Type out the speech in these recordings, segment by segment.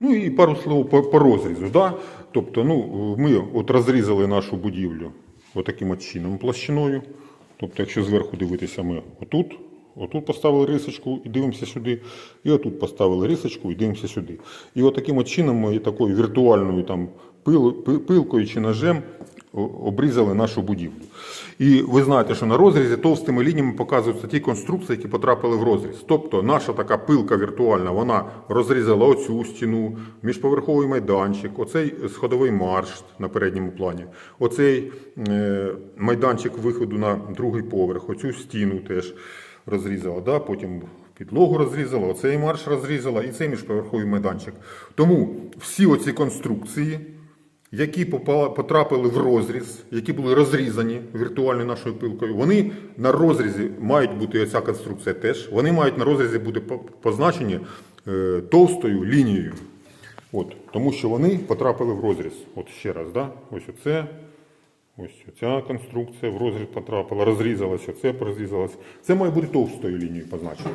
Ну і пару слов по, по розрізу. Да? Тобто, ну, ми от розрізали нашу будівлю отаким от чином площиною. Тобто, якщо зверху дивитися, ми отут, отут поставили рисочку і дивимося сюди, і отут поставили рисочку і дивимося сюди. І отаким от чином ми такою віртуальною там, пил, пилкою чи ножем обрізали нашу будівлю. І ви знаєте, що на розрізі товстими лініями показуються ті конструкції, які потрапили в розріз. Тобто наша така пилка віртуальна, вона розрізала оцю стіну, міжповерховий майданчик, оцей сходовий марш на передньому плані, оцей е, майданчик виходу на другий поверх, оцю стіну теж розрізала. Да? Потім підлогу розрізала, оцей марш розрізала і цей міжповерховий майданчик. Тому всі оці конструкції які потрапили в розріз, які були розрізані віртуальною нашою пилкою, вони на розрізі мають бути оця конструкція теж. Вони мають на розрізі бути позначені е, товстою лінією. От, тому що вони потрапили в розріз. От ще раз, да? ось оце. Ось ця конструкція в розріз потрапила, розрізалася, це розрізалося. Це має бути товстою лінією позначено.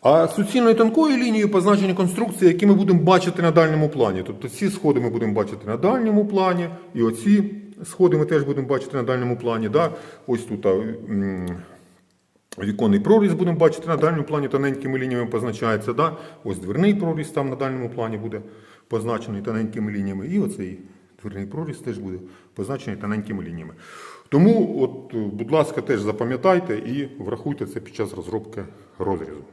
А суцільною тонкою лінією позначені конструкції, які ми будемо бачити на дальньому плані. Тобто ці сходи ми будемо бачити на дальньому плані, і оці сходи ми теж будемо бачити на дальньому плані. Да? Ось тут а, віконний проріз будемо бачити на дальньому плані, тоненькими лініями позначається. Да? Ось дверний проріз там на дальньому плані буде позначений тоненькими лініями. І оцей дверний проріз теж буде позначений тоненькими лініями. Тому, от, будь ласка, теж запам'ятайте і врахуйте це під час розробки розрізу.